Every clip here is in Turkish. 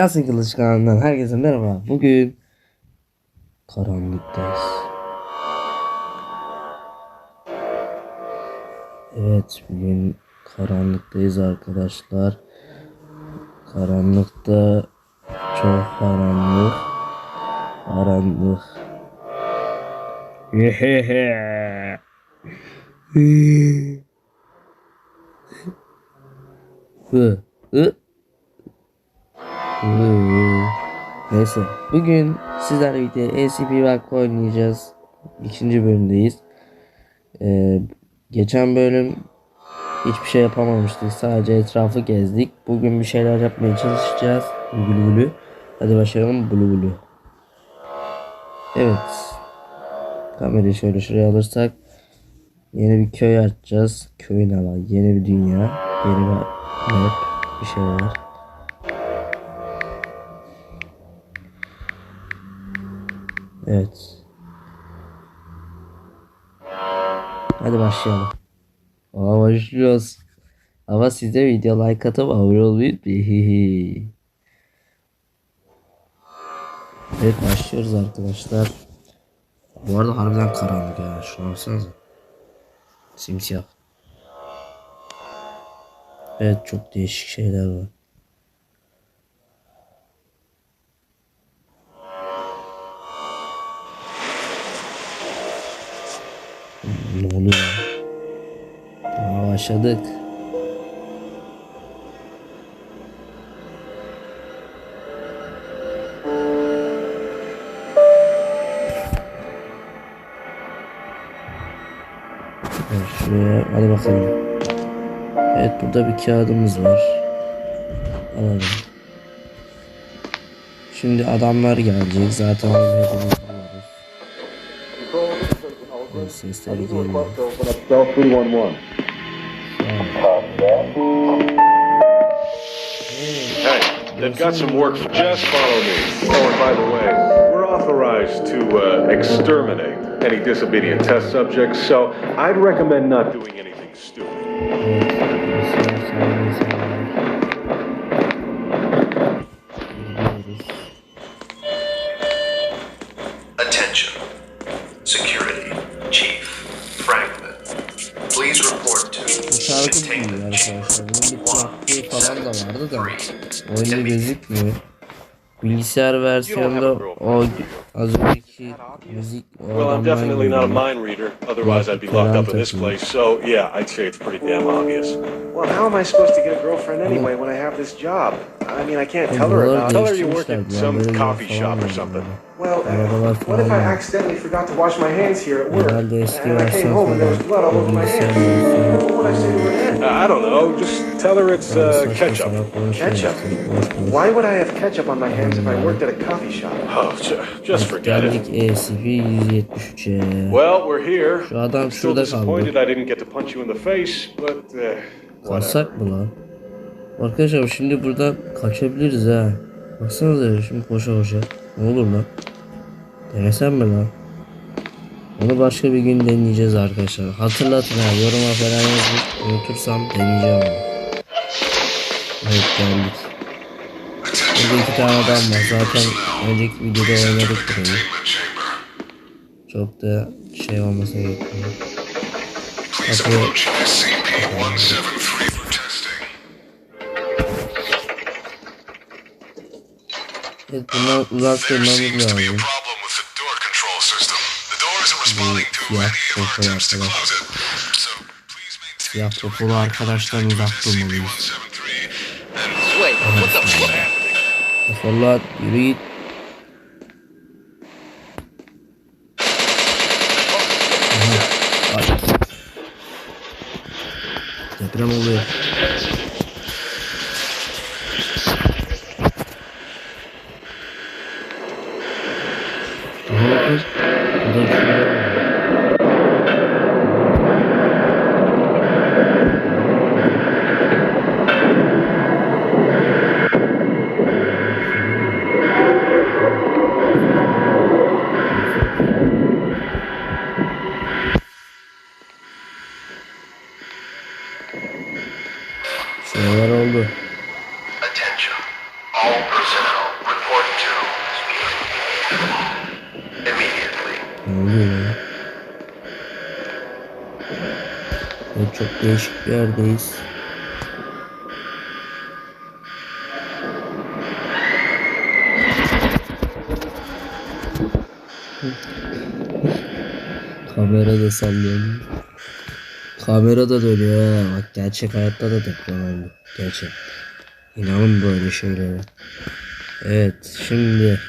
Yasin Kılıç kanalından herkese merhaba. Bugün karanlıktayız. Evet bugün karanlıktayız arkadaşlar. Karanlıkta çok karanlık. Karanlık. Hehehe. Hı. Hı. Hı. Neyse. Bugün sizlerle birlikte ACP Rock oynayacağız. İkinci bölümdeyiz. Ee, geçen bölüm hiçbir şey yapamamıştık. Sadece etrafı gezdik. Bugün bir şeyler yapmaya çalışacağız. Gülü gülü. Hadi başlayalım. Bulu bulu. Evet. Kamerayı şöyle şuraya alırsak yeni bir köy açacağız. Köyün ama yeni bir dünya. Yeni bir map. Bir şeyler. Evet. Hadi başlayalım. Aa başlıyoruz. Ama siz de video like atıp abone olmayı. Evet başlıyoruz arkadaşlar. Bu arada harbiden karanlık ya. Şuna baksanıza. Simsiyah. Evet çok değişik şeyler var. Aa, başladık. Evet, şuraya hadi bakalım. Evet burada bir kağıdımız var. Alalım. Şimdi adamlar gelecek zaten sesleri geliyor. Hey, they've got some work for just follow me. Oh, and by the way, we're authorized to uh, exterminate any disobedient test subjects, so I'd recommend not doing anything stupid. Da. Oyunda gözükmüyor. Bilgisayar versiyonunda o az önceki müzik o Well, I'm definitely not a mind reader, otherwise I'd be locked up in this place, so yeah, I'd say it's pretty damn obvious. Well, how am I supposed to get a girlfriend anyway when I have this job? I mean, I can't tell her Buraları about Tell her you work değiştirmişler at some coffee shop or something. Well, Arabalar what if I falan var. accidentally forgot to wash my hands here at work? Herhalde eski And I came versiyon home and there was blood all over my bilgisayar hands. versiyonu. What would I say to her then? I don't know, just tell her it's uh, ketchup. Ketchup? Why would I have ketchup on my hands if I worked at a coffee shop? Oh, ju- just forget it. ACP 173'e. Well, we're here. Şu adam I'm still şurada disappointed. I didn't get to punch you in the face, but uh. Kalsak mı lan? Arkadaşlar şimdi buradan kaçabiliriz ha. Baksanıza şimdi koşa koşa. Ne olur lan? Denesem mi lan? Onu başka bir gün deneyeceğiz arkadaşlar. Hatırlatın ha yoruma falan yazıp unutursam deneyeceğim onu. Evet geldik. Burada iki tane adam var. Zaten önceki videoda oynadık burayı. Çok da şey olmasa gerekmiyor. Kapıyı close it. So please maintain Siyah kokulu arkadaştan uzak durmalıyız. SCP-173 and Defollar yürü git. Deprem oluyor. Aha bakın. Burada bir şeyler var. Şeyler oldu. Attention. All personnel. Ne oluyor ya? Evet, çok değişik bir yerdeyiz. Kamera da sallıyor. Kamera da dönüyor. Bak gerçek hayatta da deprem oldu. Gerçek. İnanın böyle şeylere. Evet şimdi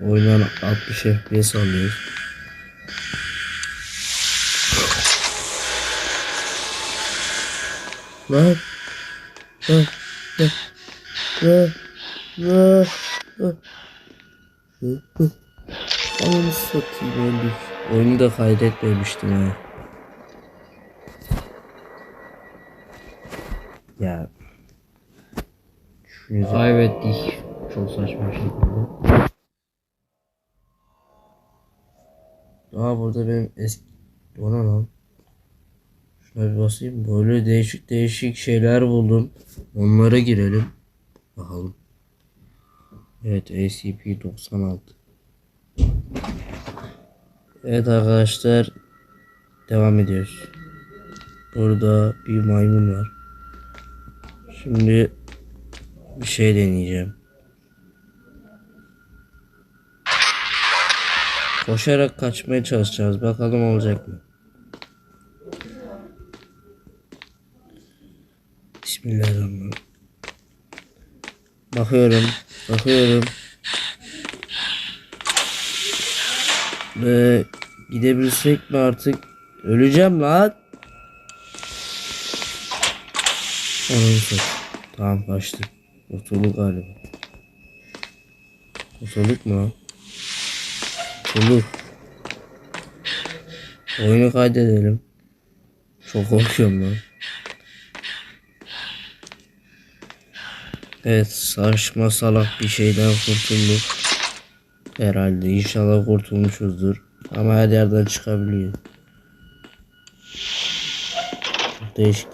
oyundan 60 FPS alıyoruz. Lan. Lan. Lan. Lan. Lan. Lan. Ananı satayım öldük. Oyunu da kaydetmemiştim ha. Ya. Şu yüzden- Kaybettik. Çok saçma bir şekilde. Aa burada benim eski... O ne lan? Bir basayım. Böyle değişik değişik şeyler buldum. Onlara girelim. Bakalım. Evet ACP-96. Evet arkadaşlar. Devam ediyoruz. Burada bir maymun var. Şimdi bir şey deneyeceğim. Koşarak kaçmaya çalışacağız. Bakalım olacak mı? Bismillahirrahmanirrahim. Bakıyorum. Bakıyorum. Ve gidebilsek mi artık? Öleceğim lan. Sat. Tamam kaçtı. Kurtulduk galiba. Kurtulduk mu? Kurtulduk. Oyunu kaydedelim. Çok korkuyorum lan. Evet saçma salak bir şeyden kurtulduk. Herhalde inşallah kurtulmuşuzdur. Ama her yerden çıkabiliyor. Değişik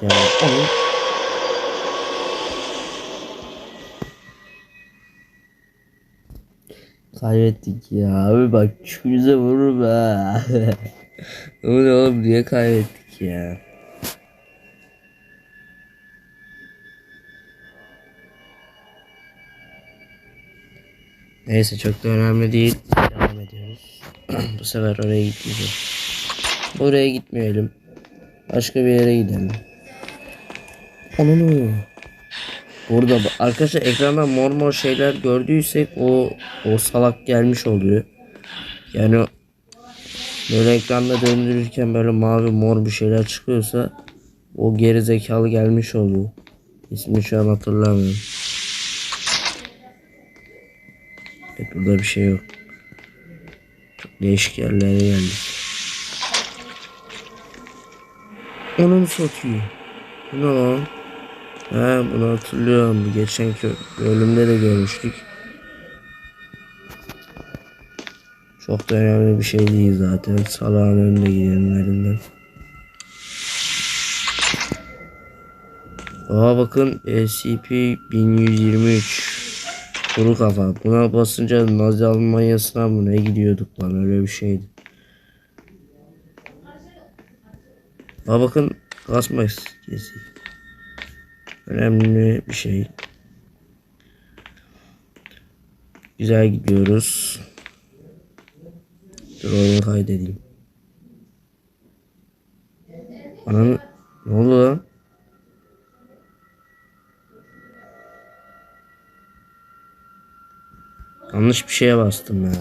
Kaybettik ya abi bak yüze vurur be. ne oğlum niye kaybettik ya? Neyse çok da önemli değil. Devam ediyoruz. Bu sefer oraya gitmeyeceğiz. Oraya gitmeyelim. Başka bir yere gidelim. Ananı. Burada arkadaşlar ekranda mor mor şeyler gördüysek o o salak gelmiş oluyor. Yani böyle ekranda döndürürken böyle mavi mor bir şeyler çıkıyorsa o geri zekalı gelmiş oluyor. İsmini şu an hatırlamıyorum. Evet burada bir şey yok. Çok değişik yerlere geldik. Onu satıyor? Bu ne lan? He bunu hatırlıyorum. Bu geçenki bölümde de görmüştük. Çok da önemli bir şey değil zaten. Salağın önünde gidenlerinden. Aa bakın SCP-1123 Kuru kafa. Buna basınca Nazi Almanya'sına mı ne gidiyorduk lan öyle bir şeydi. Aa bakın gaz maskesi. Önemli bir şey. Güzel gidiyoruz. Dur oyunu kaydedeyim. Ananı ne oldu lan? Yanlış bir şeye bastım ya.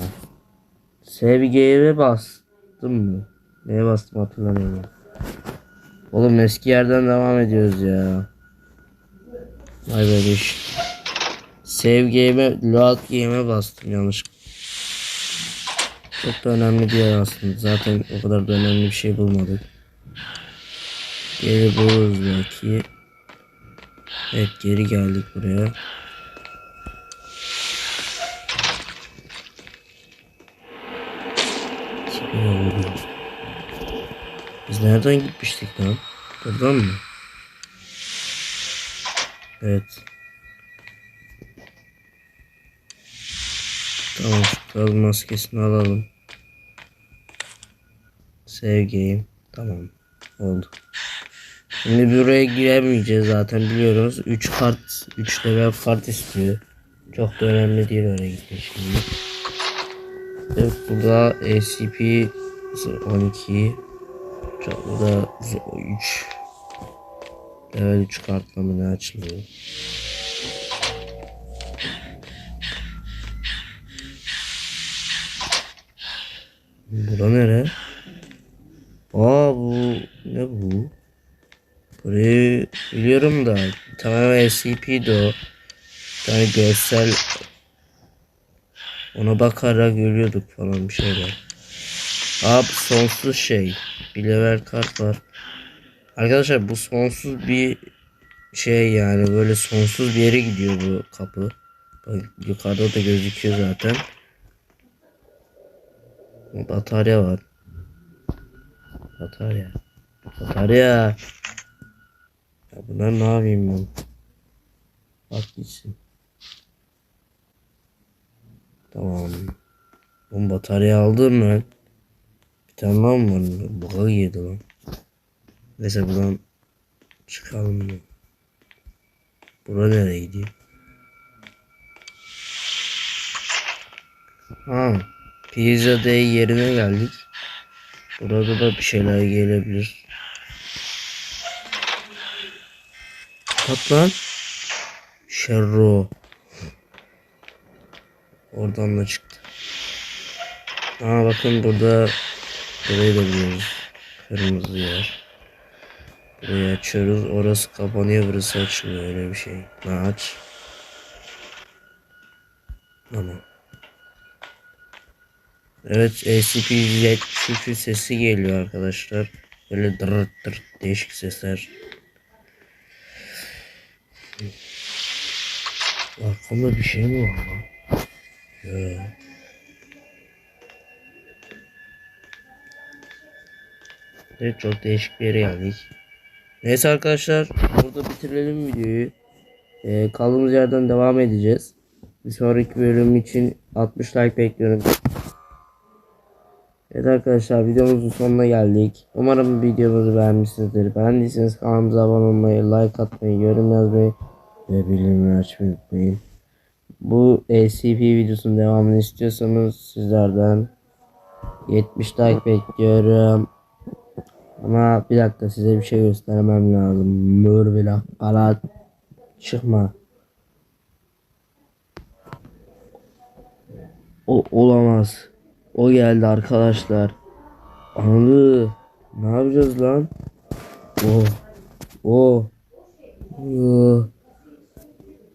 Sevgiye bastım mı? Neye bastım hatırlamıyorum. Oğlum eski yerden devam ediyoruz ya. Vay be iş. Save game'e, load game'e bastım yanlış. Çok da önemli değil aslında. Zaten o kadar da önemli bir şey bulmadık. Geri buluruz belki. Evet geri geldik buraya. Biz nereden gitmiştik lan? Buradan mı? Evet. Tamam şu gaz maskesini alalım. Game. Tamam. Oldu. Şimdi buraya giremeyeceğiz zaten biliyoruz. 3 kart, 3 level kart istiyor. Çok da önemli değil oraya gitmek şimdi. Evet burada ACP 12 Çok burada 3 Level 3 kartla mı ne açılıyor? Bura nere? Aa bu ne bu? Burayı biliyorum da tamamen SCP'di o. Bir tane görsel ona bakarak görüyorduk falan bir şeyler. Aa bu sonsuz şey. Bir level kart var. Arkadaşlar bu sonsuz bir şey yani böyle sonsuz bir yere gidiyor bu kapı. Bak yukarıda da gözüküyor zaten. Batarya var. Batarya. Batarya. Ya bunlar ne yapayım ben? Bak gitsin. Tamam. Bu batarya aldım ben. Bir tane mı var? Buga girdi lan. Neyse buradan çıkalım. mı? Bura nereye gidiyor? Ha. Pizza Day yerine geldik. Burada da bir şeyler gelebilir. Kapat lan. Şerro. Oradan da çıktı. Aa bakın burada burayı da biliyoruz. Kırmızı yer. Burayı açıyoruz. Orası kapanıyor burası açılıyor öyle bir şey. Ha, aç. Tamam. Evet ACP çünkü sesi geliyor arkadaşlar. Böyle dırt dırt değişik sesler. Arkamda bir şey mi var lan? Ya. Evet çok değişik bir yere geldik. Neyse arkadaşlar burada bitirelim videoyu. Ee, kaldığımız yerden devam edeceğiz. Bir sonraki bölüm için 60 like bekliyorum. Evet arkadaşlar videomuzun sonuna geldik. Umarım videomuzu beğenmişsinizdir. Beğendiyseniz kanalımıza abone olmayı, like atmayı, yorum yazmayı ve bildirimleri açmayı unutmayın. Bu ACP videosunun devamını istiyorsanız sizlerden 70 like bekliyorum. Ama bir dakika size bir şey göstermem lazım. Nur bir dakika çıkma. O olamaz. O geldi arkadaşlar. Anlı. Ne yapacağız lan? O. O. O.